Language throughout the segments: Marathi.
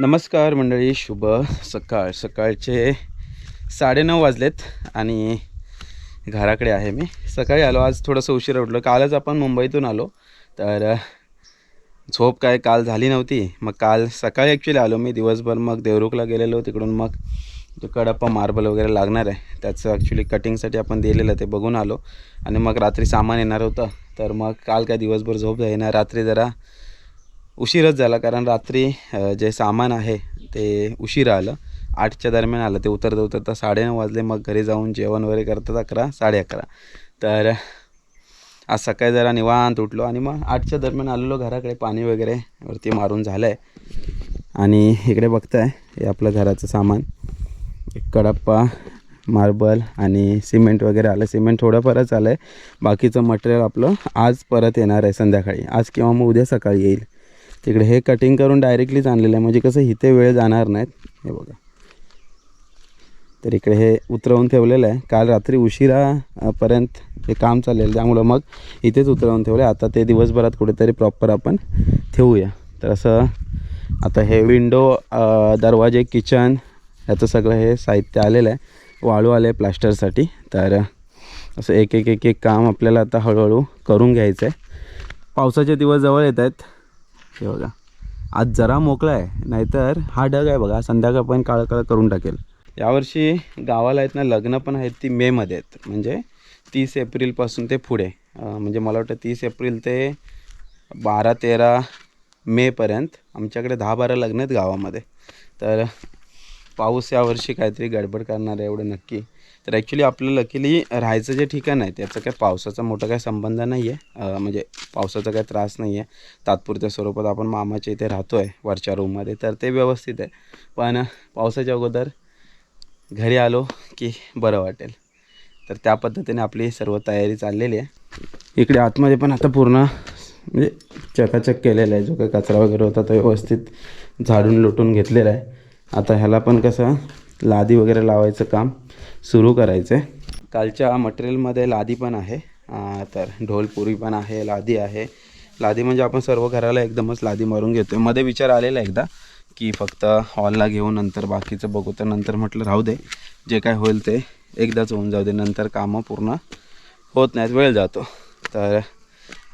नमस्कार मंडळी शुभ सकाळ. सकाळचे साडेनऊ वाजलेत आणि घराकडे आहे मी. सकाळी आलो आज थोडंसं उशीर उठलो. कालच आपण मुंबईतून आलो तर झोप काय काल झाली नव्हती. मग काल सकाळी ॲक्च्युली आलो मी. दिवसभर मग देवरुखला गेलेलो तिकडून मग जो कडप्पा मार्बल वगैरे लागणार आहे त्याचं ॲक्च्युली कटिंगसाठी आपण दिलेलं ते बघून आलो. आणि मग रात्री सामान येणार होतं तर मग काल काय दिवसभर झोप येणार रात्री जरा उशीरच झाला कारण रात्री जे सामान आहे ते उशिरा आलं. आठच्या दरम्यान आलं ते उतरता उतरता साडेनऊ वाजले. मग घरी जाऊन जेवण वगैरे करतात अकरा साडे अकरा तर आज सकाळी जरा निवांत उठलो आणि मग आठच्या दरम्यान आलेलो घराकडे. पाणी वगैरे वरती मारून झालं आहे आणि इकडे बघताय हे आपलं घराचं सामान. एक कडप्पा मार्बल आणि सिमेंट वगैरे आलं. सिमेंट थोडंफारच आलं आहे बाकीचं मटेरियल आपलं आज परत येणार आहे संध्याकाळी. आज किंवा मग उद्या सकाळी येईल. तिकडे हे कटिंग करून डायरेक्टलीच आणलेलं आहे. म्हणजे कसं इथे वेळ जाणार नाहीत हे बघा. तर इकडे हे उतरवून ठेवलेलं आहे. काल रात्री उशिरापर्यंत हे काम चाललेलं त्यामुळं मग इथेच उतरवून ठेवलं आता ते दिवसभरात कुठेतरी प्रॉपर आपण ठेवूया. तर असं आता हे विंडो दरवाजे किचन याचं सगळं हे साहित्य आलेलं आहे. वाळू आले प्लास्टरसाठी. तर असं एक एक एक एक काम आपल्याला आता हळूहळू करून घ्यायचं आहे पावसाचे दिवस जवळ येत आहेत. हे बघा. आज जरा मोकळा आहे नाहीतर हा ढग आहे बघा संध्याकाळपर्यंत काळं काळं करून टाकेल. यावर्षी गावाला आहेत ना लग्न पण आहेत ती मेमध्ये आहेत. म्हणजे तीस एप्रिलपासून ते पुढे. म्हणजे मला वाटतं तीस एप्रिल ते बारा तेरा मेपर्यंत आमच्याकडे दहा बारा लग्न आहेत गावामध्ये. तर पाऊस यावर्षी काहीतरी गडबड करणार आहे एवढं नक्की. तर ॲक्च्युली आपलं लकीली राहायचं जे ठिकाण आहे त्याचं काय पावसाचा मोठा काय संबंध नाही आहे म्हणजे पावसाचा काय त्रास नाही आहे तात्पुरत्या स्वरूपात आपण मामाच्या इथे राहतो आहे वरच्या रूममध्ये तर ते व्यवस्थित आहे. पण पावसाच्या अगोदर घरी आलो की बरं वाटेल. तर त्या पद्धतीने आपली सर्व तयारी चाललेली आहे. इकडे आतमध्ये पण आता पूर्ण म्हणजे चकाचक केलेला आहे. जो काही कचरा वगैरे होता तो व्यवस्थित झाडून लुटून घेतलेला आहे. आता ह्याला पण कसं लादी वगैरे लावायचं काम. सुरू करायचं आहे कालच्या मटेरियलमध्ये लादी पण आहे. तर ढोलपुरी पण आहे लादी आहे. लादी म्हणजे आपण सर्व घराला एकदमच लादी मारून घेतो आहे मध्ये विचार आलेला एकदा की फक्त हॉलला घेऊन नंतर बाकीचं बघू. तर नंतर म्हटलं राहू दे. जे काय होईल ते एकदाच होऊन जाऊ दे. नंतर कामं पूर्ण होत नाहीत. वेळ जातो. तर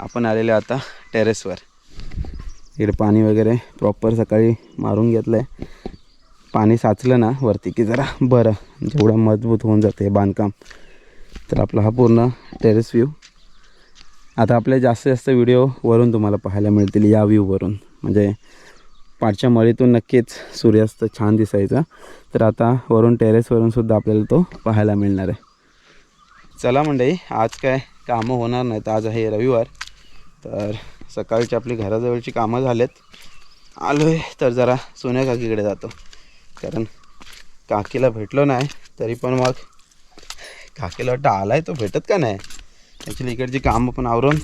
आपण आलेले आता टेरेसवर इकडे पाणी वगैरे प्रॉपर सकाळी मारून घेतलं आहे पाणी साचलं ना वरती की जरा बरं म्हणजे जेवढं मजबूत होऊन जाते हे बांधकाम. तर आपला हा पूर्ण टेरेस व्ह्यू आता आपले जास्तीत जास्त व्हिडिओ वरून तुम्हाला पाहायला मिळतील या व्ह्यूवरून म्हणजे पाठच्या मळीतून नक्कीच सूर्यास्त छान दिसायचा. तर आता वरून टेरेसवरून सुद्धा आपल्याला तो पाहायला मिळणार आहे. चला मंडई आज काय कामं होणार नाहीत. आज आहे रविवार. तर सकाळची आपली घराजवळची कामं झालेत. आलो आहे तर जरा सोन्या काकीकडे जातो. कारण काकीला भेटलो नाही तरी पण मग काकीला वाटतं आलाय तो भेटत का नाही? ॲक्च्युली इकडची कामं पण आवरून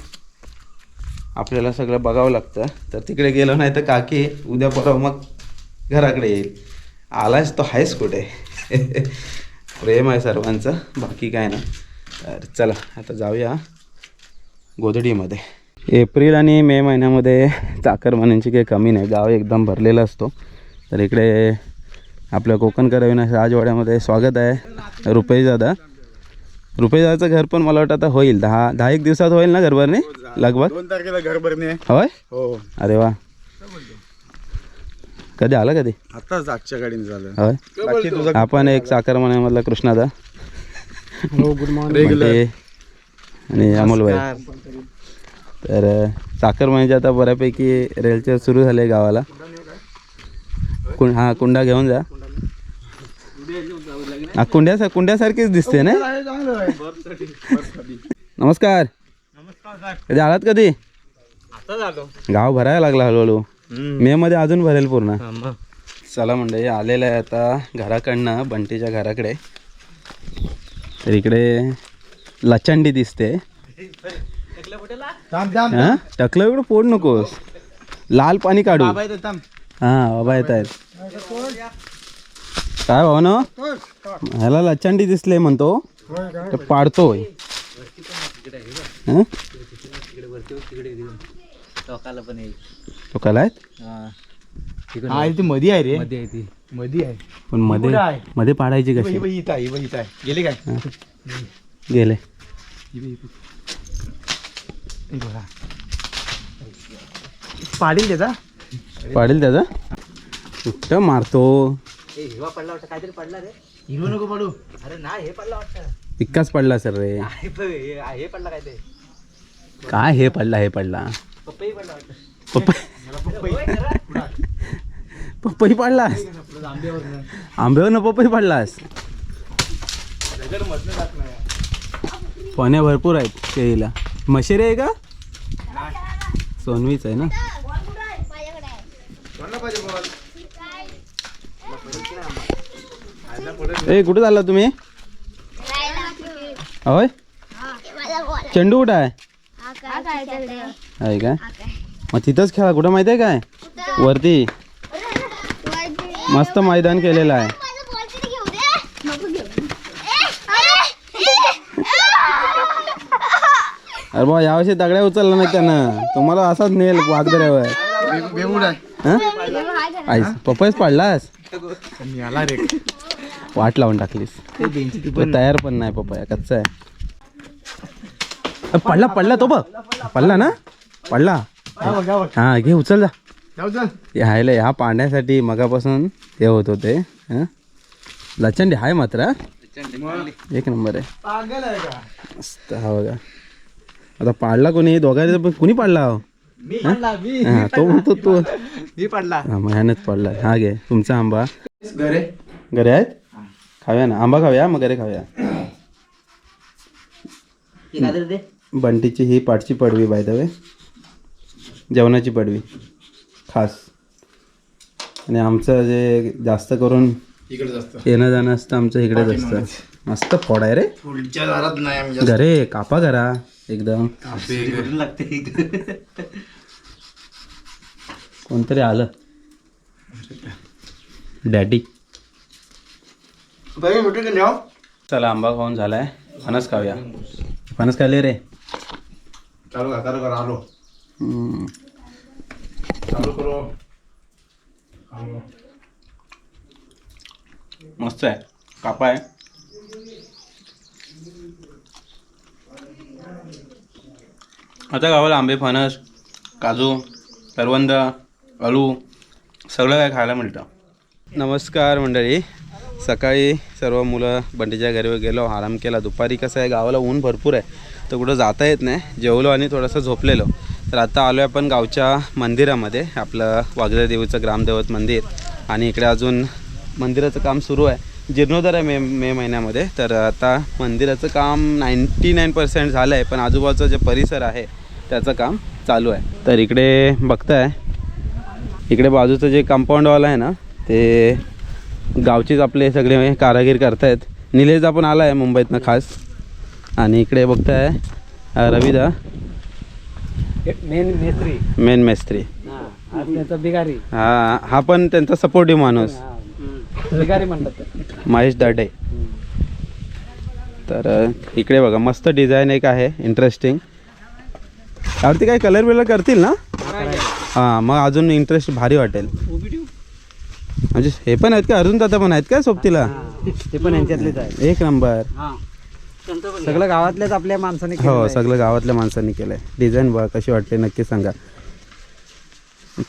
आपल्याला सगळं बघावं लागतं. तर तिकडे गेलो नाही तर काकी उद्या परवा मग घराकडे येईल. आलाच तो आहेस कुठे प्रेम आहे सर्वांचं बाकी काय ना तर चला आता जाऊया गोधडीमध्ये. एप्रिल आणि मे महिन्यामध्ये चाकरमान्यांची काही कमी नाही. गाव एकदम भरलेला असतो. तर इकडे आपल्या कोकणकर अविनाश राजवाड्यामध्ये स्वागत आहे. रुपेश दादा. रुपेश दादाचं घर पण मला वाटतं आता होईल. दहा दहा एक दिवसात होईल ना घरभरणी? लगभग? दोन तारखेला घर भरणे आहे. होय? हो. अरे वा. कधी आला कधी? आताच आजच्या गाडीने झालं. होय? बाकी तुझं आपण एक साखरमान्यामधला कृष्णादा गुड आणि अमोल भाई. तर साखरमान्याचे आता बऱ्यापैकी रेलचेल सुरू झाले गावाला. कुं हा कुंडा घेऊन जा. हा कुंड्या कुंड्यासारखीच दिसते ना? नमस्कार. कधी आलात कधी? गाव भरायला लागला हळूहळू. मे मध्ये अजून भरेल पूर्ण. चला मंडळी आलेलं आहे आता घराकडनं बंटीच्या घराकडे. तर इकडे लचंडी दिसते. हा? टकलं एवढं फोड नकोस. लाल पाणी काढू. हा बाबा येत आहेत. काय भाऊ ना ह्याला लचंडी दिसले म्हणतो. ते पाडतोय हं? टोकाला पण येईल तो कला आहेत? हा हा ती मधी आहे रे. मध्ये आहे ती. मधी आहे. पण मध्ये कुठं आहे? मध्ये पाडायची कशी? इथं आहे, इथं आहे. गेली काय? गेले. ही. पाडील त्याचा? पाडेल त्याचा कुठं मारतो? हिरवा पडला वाटतं काहीतरी पडला रे. नको पाडू. अरे नाही हे पडला वाटतं. तिक्काच पडला सर रे. हे पडला काय ते काय हे पडला हे पडला? पप्पाही पडला पपई. पपई. पाडलास? आंब्यावर न पपई पाडलास? पाण्या भरपूर आहेत केळीला. मशेरी आहे का? सोनवीच आहे ना? ए कुठे चालला तुम्ही? होय? चेंडू कुठं आहे? आहे काय? मग तिथंच खेळा. कुठं माहिती आहे काय? वरती. मस्त मैदान केलेलं आहे. अरे बा यावर्षी दगड्या उचलला नाही त्यानं. तुम्हाला असाच नेल वाघदऱ्यावर हं? पपईच पाडलास? रे. वाट लावून टाकलीस. तो तयार पण नाही पपया कच्चा आहे. पडला पडला तो बघ. पडला ना? पडला. हा घे उचल जा. जाऊ चल. ह्याला ह्या पाण्यासाठी मगापासून हे होत होते हं? लचंडी आहे मात्र? एक नंबर आहे. पागल आहे का? मस्त हा बघा. आता पाडला कोणी दोघांनी पण कुणी पाडला हो? मी पडला मी. हा तो म्हणतो तू. मी पडला. हा मग ह्यानेच पडला. हा घे तुमचा आंबा. घरे. घरी आहेत? खाऊया ना. आंबा खाऊया मग घरी खाऊया दे बंटीची ही पाठची पडवी बाय द वे जेवणाची पडवी. खास. आणि आमचं जे जास्त करून इकडे जास्त. येणं जाणं असतं आमचं इकडेच असतं मस्त फोड आहे रे. पुढच्या दारात नाही आम्ही घरे कापा करा एकदम. लागते कोणतरी आलं. डॅडी चला आंबा खाऊन झालाय. फणस खाऊया. फणस खाल्ले रे? चालू का चालू करा आलो. हम्म. चालू करू. मस्त आहे. कापा आहे. आता गावाला आंबे फणस काजू करवंद अळू सगळं काय खायला मिळतं. नमस्कार मंडळी. सकाळी सर्व मुलं बंडीच्या घरी गेलो आराम केला. दुपारी कसं आहे गावाला ऊन भरपूर आहे. तर कुठं जाता येत नाही. जेवलो आणि थोडंसं झोपलेलो. तर आता आलो आहे आपण गावच्या मंदिरामध्ये आपलं वाघदा देवीचं ग्रामदैवत मंदिर. आणि इकडे अजून मंदिराचं काम सुरू आहे. जीर्णोद्धार आहे मे मे महिन्यामध्ये. तर आता मंदिराचं काम नाईंटी नाईन पर्सेंट झालं आहे. पण आजूबाजूचा जे परिसर आहे त्याचं काम चालू आहे. तर इकडे बघताय. इकडे बाजूचं जे कंपाऊंडवालं आहे ना ते गावचेच आपले सगळे कारागीर करतायत. निलेशदा पण आला आहे मुंबईतनं खास. आणि इकडे बघताय रविदा. मेन मेस्त्री. मेन मेस्त्री. हा बिगारी हा हा पण त्यांचा सपोर्टिव्ह माणूस. बिगारी म्हणतात महेश दाडे. तर इकडे बघा मस्त डिझाईन एक आहे इंटरेस्टिंग यावरती काही कलर बिलर करतील ना? हां मग अजून इंटरेस्ट भारी वाटेल. म्हणजे हे पण आहेत का? अर्जुन दादा पण आहेत का सोबतीला? ते पण यांच्यातलेच आहे एक नंबर. सगळं गावातल्याच आपल्या माणसाने हो सगळं गावातल्या माणसांनी केलं आहे डिझाईन बघा कशी वाटते नक्की सांगा.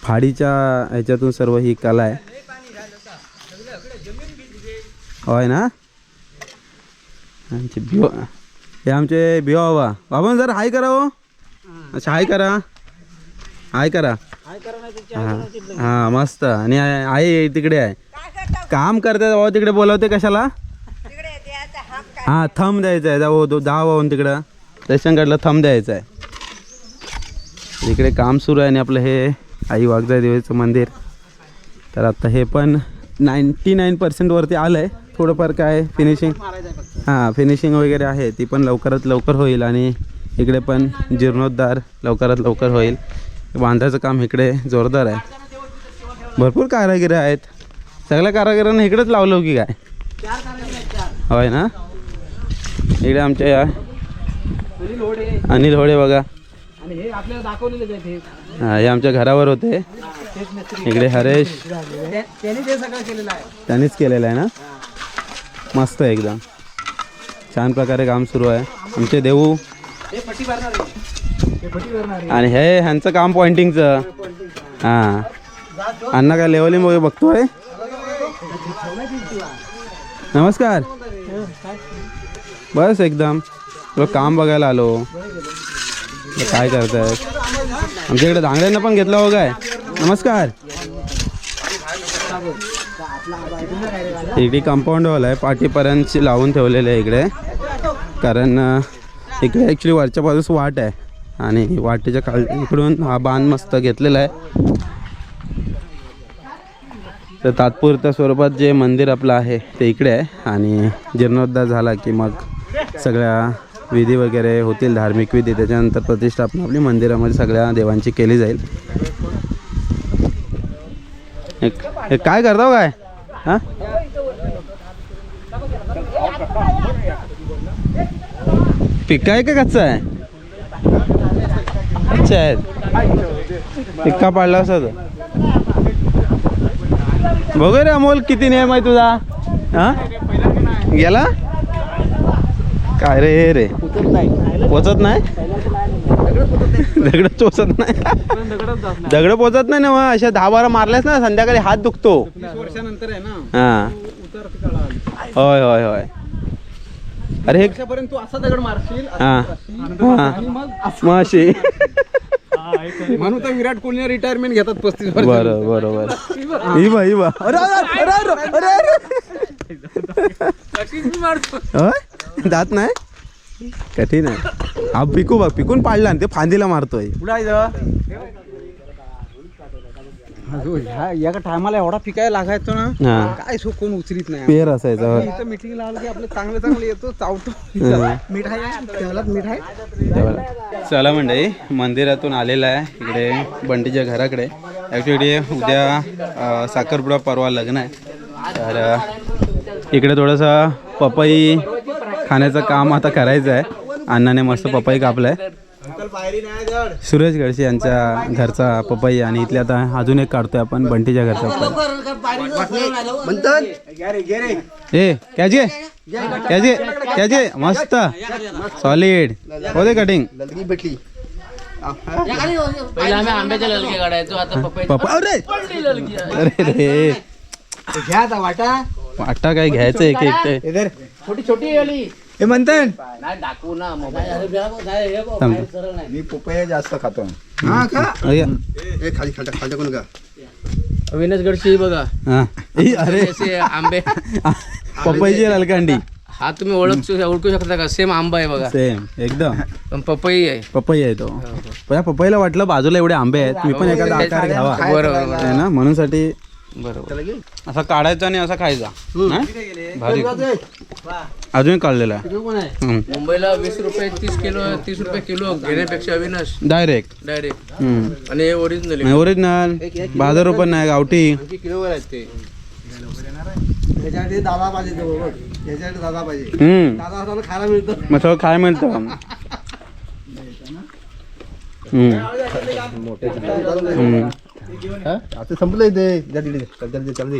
फाडीच्या ह्याच्यातून सर्व ही कला आहे. होय ना? आमचे बिओ हे आमचे बिओ बाबा बाबा जरा हाय करा हो. अच्छा हाय करा. हाय करा. हां. हां मस्त. आणि आ- आई तिकडे आहे. काम करते बाबा तिकडे बोलवते कशाला? हां थंब द्यायचा आहे. जाऊ दो दहा वाहून तिकडं. रेशन कार्डला थंब द्यायचा आहे. इकडे काम सुरू आहे आणि आपलं हे आई वाघजा देवीचं मंदिर. तर आता हे पण नाईंटी नाईन पर्सेंटवरती आलं आहे थोडंफार काय फिनिशिंग हां फिनिशिंग वगैरे आहे. ती पण लवकरात लवकर होईल आणि इकडे पण जीर्णोद्धार लवकरात लवकर होईल. बांधायचं काम इकडे जोरदार आहे. भरपूर कारागिरी आहेत. सगळ्या कारागिरांना इकडेच लावलं की काय? होय ना? इकडे आमच्या या अनिल होडे बघा. हे हा, हे आमच्या घरावर होते. इकडे हरेश. त्यांनीच केलेलं आहे ना? मस्त आहे एकदम. छान प्रकारे काम सुरू आहे. आमचे देऊ. आणि हे ह्यांचं काम पॉइंटिंगचं हां. अण्णा काय लेवलिंग वगैरे बघतोय नमस्कार. बस एकदम. तुला काम बघायला आलो. काय करताय? आमच्याकडे धांगड्यांना पण घेतला हो काय? नमस्कार. इकडे कंपाऊंड वॉल आहे. पाठीपर्यंत लावून ठेवलेले आहे इकडे. कारण इकडे ॲक्च्युली वरच्या बाजूस वाट आहे. आणि वाटेच्या खाल इकडून हा बांध मस्त घेतलेला आहे. तर तात्पुरत्या स्वरूपात जे मंदिर आपलं आहे ते इकडे आहे. आणि जीर्णोद्धार झाला की मग सगळ्या विधी वगैरे होतील धार्मिक विधी त्याच्यानंतर प्रतिष्ठापना आपली मंदिरामध्ये सगळ्या देवांची केली जाईल. हे हे काय करतो हो काय? हां? पिक आहे का कच्चा आहे? अच्छा. आहे पाडला असा तो. बघू रे अमोल किती नियम आहे तुझा? हा? गेला? काय रे रे? पोचत नाही? दगड चोचत नाही? दगड पोचत नाही ना मग? अशा दहा बारा मारल्यास ना संध्याकाळी हात दुखतो. हा. होय होय होय. अरे हे तू असा दगड मारशील मग अशी. म्हणून तर विराट कोहली रिटायरमेंट घेतात पस्तीस बरं बरोबर इवा इवा अरे अरे अरे अरे अरे होय? जात नाही? कठीण आहे. हा पिकू बघ पिकून पाडला आणि ते फांदीला मारतोय. ह्या एका टायमाला एवढा पिकायला लागायचो ना हा. काय सो कोण उचलीत नाही. पेर असायचा. इथं मिटिंग की आपलं चांगलं चांगलं येतो चावतो. चला मंडळी मंदिरातून आलेला आहे. इकडे बंटीच्या घराकडे. ॲक्च्युली उद्या अ, साखरपुडा परवा लग्न आहे. तर अ, इकडे थोडंसं पपई खाण्याचं काम आता करायचं आहे. अण्णाने मस्त पपई कापलाय. सुरेश गडसे यांच्या घरचा पपई आणि इथले आता अजून एक काढतोय आपण बंटीच्या घरचा पपई. ए कॅजे कॅजे कॅजे मस्त. सॉलिड. होते कटिंग. पहिला आम्ही आंब्याच्या ललके काढायचो आता पपई पप्पा अरे! अरे रे. घ्या वाटा. वाटा काय घ्यायचं एक एक छोटी छोटी आली हे म्हणतात नाही दाखवू ना मोबाईल. थांब. मी पपया जास्त खातो. हा का? अरे, ए खाली खालटा खालटा कोण का अविनाश गडशी बघा. हा. अरे. असे आंबे. पपईची लालकांडी. हा तुम्ही ओळख ओळखू शकता का? सेम आंबा आहे बघा. सेम एकदम. पण पपई आहे. पपई आहे तो. पण या पपईला वाटलं बाजूला एवढे आंबे आहेत मी पण एखादा आकार घ्यावा. बरोबर आहे ना? म्हणून साठी बरोबर असा काढायचा आणि असा खायचा. हा? भारी. अजून काढलेला आहे मुंबईला वीस रुपये तीस किलो तीस रुपये किलो घेण्यापेक्षा अविनाश डायरेक्ट डायरेक्ट आणि हे ओरिजिनल ओरिजिनल बाजार रुपये नाही गावठी किलोवर आहेत ते त्याच्यासाठी दादा पाहिजे त्याच्यासाठी दादा पाहिजे हम्म दादा खायला मिळतं मग थोडं खाय मिळतं. आता संपलंय ते जा तिकडे चल चल चल दे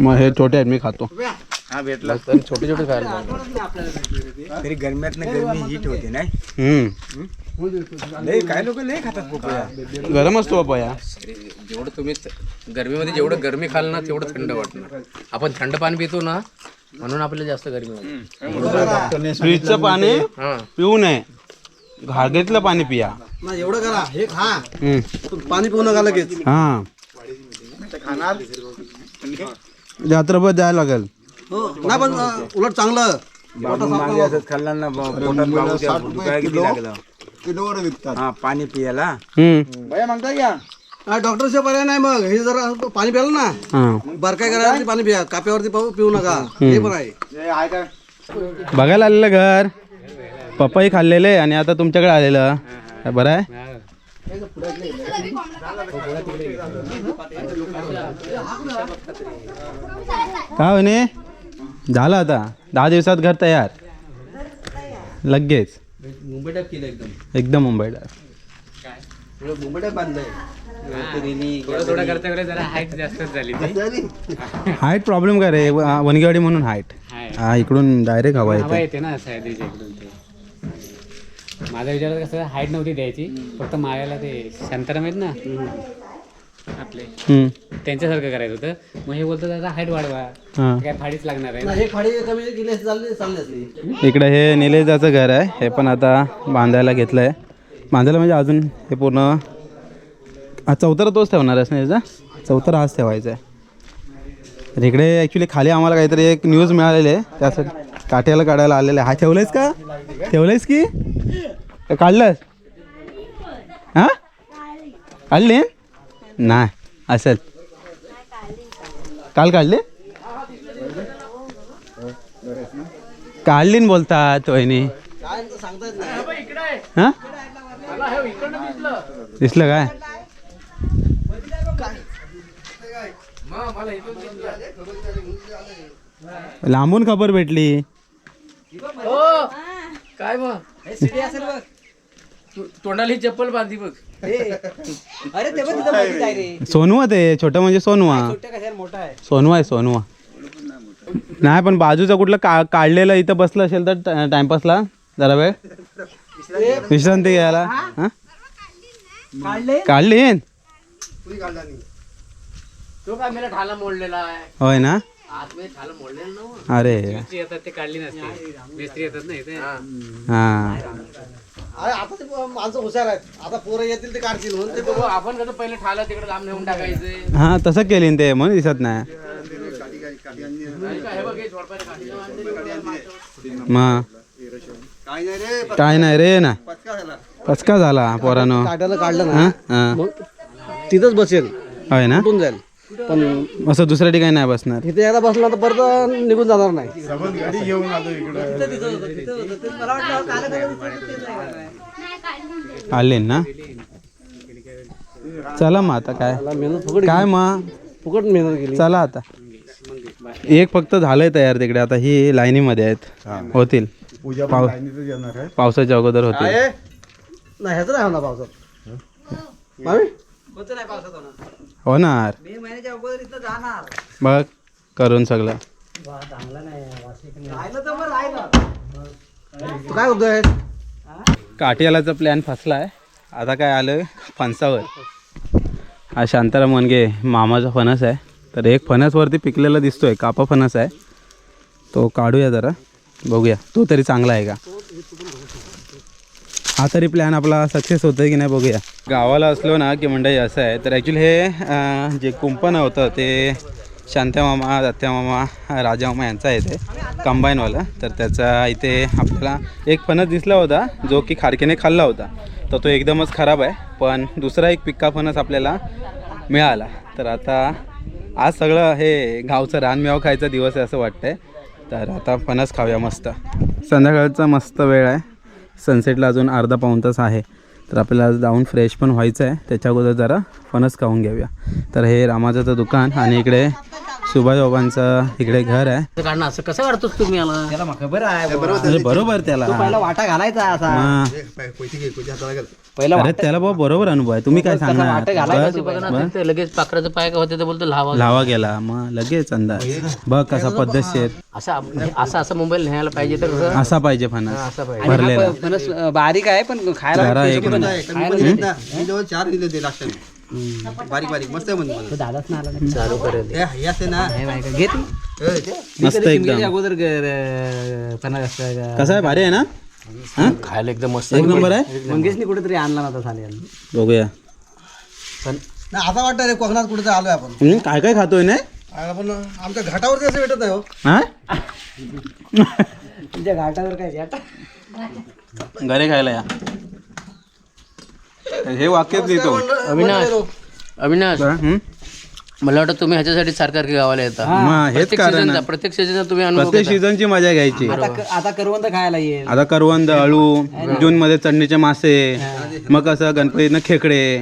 मग हे छोटे आहेत मी खातो. हा भेटला. तर छोटे छोटे खायला तरी गरम्यात गरमी हीट होते नाही. लय काय लोक लय खातात पपया? गरम असतो पपया. जेवढं तुम्ही गरमीमध्ये जेवढं गरमी खाल ना तेवढं थंड वाटणार. आपण थंड पाणी पितो ना म्हणून आपल्याला जास्त गरमी होते. फ्रीजचं पाणी पिऊ नये. घागेतलं पाणी पिया. ना एवढं करा. हे खा. हम्म. तू पाणी पिऊ नका लगेच. हा. रात्रभर जायला लागेल. हो. नाही पण अं, उलट चांगलं. खाल्ला ना किलोवर विकतात. हा पाणी पियाला. हम्म. डॉक्टरचे पर्याय नाही मग. हे जरा पाणी प्यालं ना. हा. बर काय करायचं पाणी पिया. काप्यावरती पाहू पिऊ नका. हे पण आहे. बघायला आलेलं घर. पपई खाल्लेले आणि आता तुमच्याकडे आलेलं. काय बरं आहे? काय म्हणे झालं आता. दहा दिवसात घर तयार. लगेच. मुंबई टाईप केलं एकदम एकदम मुंबई टाईप बांधलंय हाईट प्रॉब्लेम काय रे वनगेवाडी म्हणून हाईट. हा इकडून डायरेक्ट हवा येते. ना माझा विचार कसं हाईट नव्हती द्यायची फक्त मायाला ते शांताराम आहेत ना आपले. त्यांच्यासारखं करायचं होतं. मग हे बोलतो दादा हाईट वाढवा हा. काय फाडीच लागणार आहे. ना. हे फाडी कमी केली चालली चालली असली इकडे हे निलेशदाचं घर आहे हे पण आता बांधायला घेतलं आहे बांधायला म्हणजे अजून हे पूर्ण हा चौथरा तोच ठेवणार आहेस ना याचा? चौथरा हाच ठेवायचा आहे. तर इकडे ॲक्च्युली खाली आम्हाला काहीतरी एक न्यूज मिळालेली आहे त्यासाठी काट्याला काढायला आलेलं आहे. हा ठेवलंयस का? ठेवलंयस का? काढलंस? हा? काढली? नाही असेल. काल काढले? काढली काढलीन बोलतात वहिनी. हा? दिसलं काय? लांबून खबर भेटली. हो. हो तू- तोंडाला ही चप्पल बांधली बघ. अरे ते पण तिथं माहिती आहे रे. सोनवा ते छोटं म्हणजे सोनवा छोट्या कशाला मोठा आहे? सोनवा आहे सोनवा नाही पण बाजूचं कुठलं का काढलेलं इथं बसलं असेल तर टा- टाइमपासला जरा वेळ. विश्रांती घ्यायला. हां? काढले? काढली? तो काय मला ठाला मोडलेला आहे. होय ना? अरे. मिस्त्री येतात ते काढली नसते. मिस्त्री येतात ना इथे हां. अरे आता ते माणसं हुशार आहेत. आता पोरं येतील ते काढतील म्हणून ते बघू, आपण कसं पहिले ठाला तिकडे लांब नेऊन टाकायचं. हां तसं केली न ते म्हणून दिसत नाही. काय. मग नाही रे काय नाही रे ना. पचका झाला पचका झाला पोरानं. काढायला काढलं हां ना. हां मग तिथंच बसेल. होय ना? जाईल. पण असं दुसऱ्या ठिकाणी नाही बसणार. इथे एकदा बसला तर परत निघून जाणार नाही. आले ना? चला मग आता काय? मेहनत फुकट काय मग? फुकट मेहनत केली चला आता. एक फक्त झालंय तयार तिकडे. आता ही लाईनीमध्ये आहेत. होतील. पाव पावसाच्या अगोदर होतील. नाही ह्याचं नाही होणार पावसात. मामी? होणार. होणार मे महिन्याच्या अगोदर इथं जाणार. बघ करून सगळं. राहिलं तर मग राहिलं. तू काय करतोय काटियालाचा प्लॅन फसला आहे आता काय आलं? फणसावर. हा शांताराम मनगे मामाचा फणस आहे. तर एक फणसवरती पिकलेला दिसतोय कापा फणस आहे. तो काढूया जरा. बघूया तो तरी चांगला आहे का? हा तरी प्लॅन आपला सक्सेस होतोय की नाही बघूया. गावाला असलो ना की मंडळी असं आहे तर ॲक्च्युली हे जे कुंपण होतं ते शांत्या मामा दत्त्या मामा राजा मामा यांचा आहे ते कंबाईनवाला तर त्याचा इथे आपल्याला एक फणस दिसला होता जो की खारकेने खाल्ला होता. तर तो एकदमच खराब आहे पण दुसरा एक पिक्का फणस आपल्याला मिळाला. तर आता आज सगळं हे गावचं रानमेव खायचा दिवस आहे असं वाटतंय. तर आता फणस खाऊया मस्त. संध्याकाळचा मस्त वेळ आहे. सनसेटला अजून अर्धा पाऊण तास आहे. तर आपल्याला जाऊन फ्रेश पण व्हायचं आहे त्याच्या अगोदर जरा फणस खाऊन घेऊया. तर हे रामाचं दुकान आणि इकडे सुभाष बाबांचं इकडे घर आहे. काढणं असं कसं काढतोस तुम्ही त्याला बरोबर त्याला. पहिला वाटा घालायचा असा. हा. पहिला अरे त्याला बाबा बरोबर अनुभव आहे. तुम्ही काय सांगणार? ते लगेच पाखराचं पाय का होते ते बोलतो लावा लावा गेला. मग लगेच अंदाज. बघ कसा पद्धतशीर असं आप- असं असं मुंबईला न्यायला पाहिजे तर कसं असा पाहिजे फणस. असं पाहिजे. भरलेला. फणस बारीक आहे पण खायला जरा एक. जवळ चार दिले ते लास्ट बारीक बारीक. मस्त आहे म्हणजे दादाच ना आला नाही. चालू करेल. हे हे असते ना. हे बाई का, घे तू. हे ते. मस्त कधी एकदम. शिमग्याच्या अगोदर ग- र- फणस असतं का? कसा आहे? भारी आहे ना? हा? खायला एकदम मस्त एक नंबर आहे? मंगेशनी कुठेतरी आणला नव्हता साले बघूया. नाही आता वाटतं रे कोकणात कुठे आलोय आपण. हम्म, काय काय खातोय ना आपण आमच्या घाटावरती असं भेटत नाही हो. हा? तुझ्या घाटावर काय घाटा? घरी खायला या. हे वाक्यच लिहितो अविनाश. अविनाश. हम्म? मला वाटतं तुम्ही ह्याच्यासाठी सारखी गावाला येता. मग हेच प्रत्येक कारण सीझनचा आहे. प्रत्येक सीझनचा तुम्ही अनुभव प्रत्येक घेता. सीझनची मजा घ्यायची. आता क- आता करवंद खायला येईल. आता करवंद अळू जून मध्ये चढणीचे मासे मग कसं गणपतीनं खेकडे.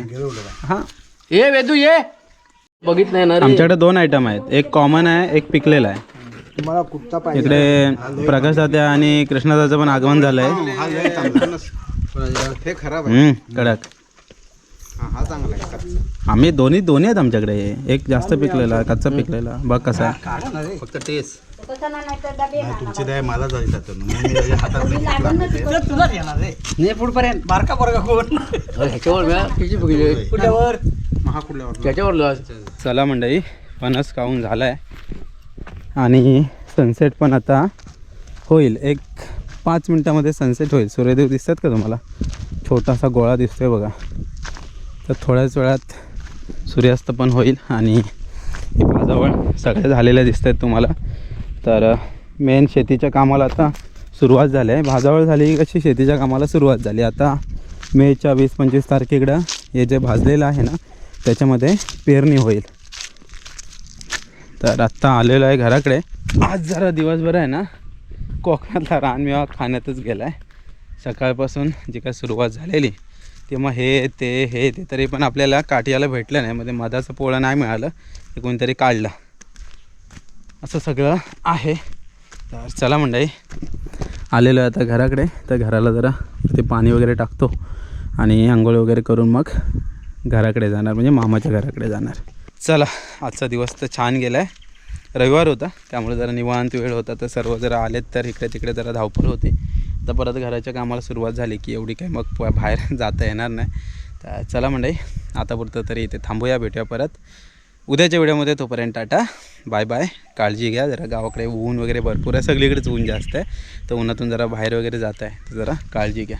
हा. ये वेदू ये. बघितलंय ना रे. आमच्याकडे दोन आयटम आहेत. एक कॉमन आहे एक पिकलेला आहे. तुम्हाला कुठचा पाहिजे? इकडे प्रकाश दादा आणि कृष्णदाचं पण आगमन झालंय. हा खराब हम्म, कडक. हा हा चांगला आहे. आम्ही दोन्ही दोन्ही आहेत आमच्याकडे. एक जास्त पिकलेला कच्चा पिकलेला. बघ कसा आहे. फक्त टेस्ट तुमची दया मला जायचं आता. म्हणून मी त्याच्या हातात तुलाच येणार रे नाही पुढपर्यंत बारका पोरगा कोण? ह्याच्यावर बघा, किती बघितले. कुठल्यावर महा कुठल्यावर त्याच्यावर लॉस. चला मंडळी फणस खाऊन झालाय. आणि सनसेट पण आता होईल. एक पाच मिनटामध्ये सनसेट होईल. सूर्यदेव दिसतात का तुम्हाला? छोटासा गोळा दिसतोय बघा. तर थोड्याच वेळात सूर्यास्त पण होईल आणि हे भाजावळ सगळे झालेल्या दिसत आहेत तुम्हाला. तर मेन शेतीच्या कामाला आता सुरुवात झाली आहे. भाजावळ झाली कशी शेतीच्या कामाला सुरुवात झाली? आता मेच्या वीस पंचवीस तारखेकडं हे जे भाजलेलं आहे ना त्याच्यामध्ये पेरणी होईल. तर आत्ता आलेलो आहे घराकडे. आज जरा दिवसभर आहे ना कोकणातला रानमेवा खाण्यातच गेला आहे सकाळपासून जी काय सुरुवात झालेली ते मग हे ते हे ते तरी पण आपल्याला काठियाला भेटलं नाही. मध्ये मधाचं पोळं नाही मिळालं. ते कोणीतरी काढलं. असं सगळं आहे. तर चला मंडळी आलेलो आहे आता घराकडे. तर घराला जरा ते पाणी वगैरे टाकतो आणि आंघोळ वगैरे करून मग घराकडे जाणार. म्हणजे मामाच्या घराकडे जाणार. चला आजचा दिवस तर छान गेला आहे रविवार होता त्यामुळे जरा निवांत वेळ होता. तर सर्व जरा आलेत तर इकडे तिकडे जरा धावपळ होती. आता परत घराच्या कामाला सुरुवात झाली की एवढी काही मग प- बाहेर जाता येणार नाही. तर चला म्हणजे आतापुरतं तरी इथे थांबूया भेटूया परत. उद्याच्या व्हिडिओमध्ये तोपर्यंत टाटा. Bye bye. काळजी घ्या जरा गावाकडे ऊन वगैरे भरपूर आहे सगळीकडेच ऊन जास्त आहे. तर उन्हातून जरा बाहेर वगैरे जात आहे तर जरा काळजी घ्या.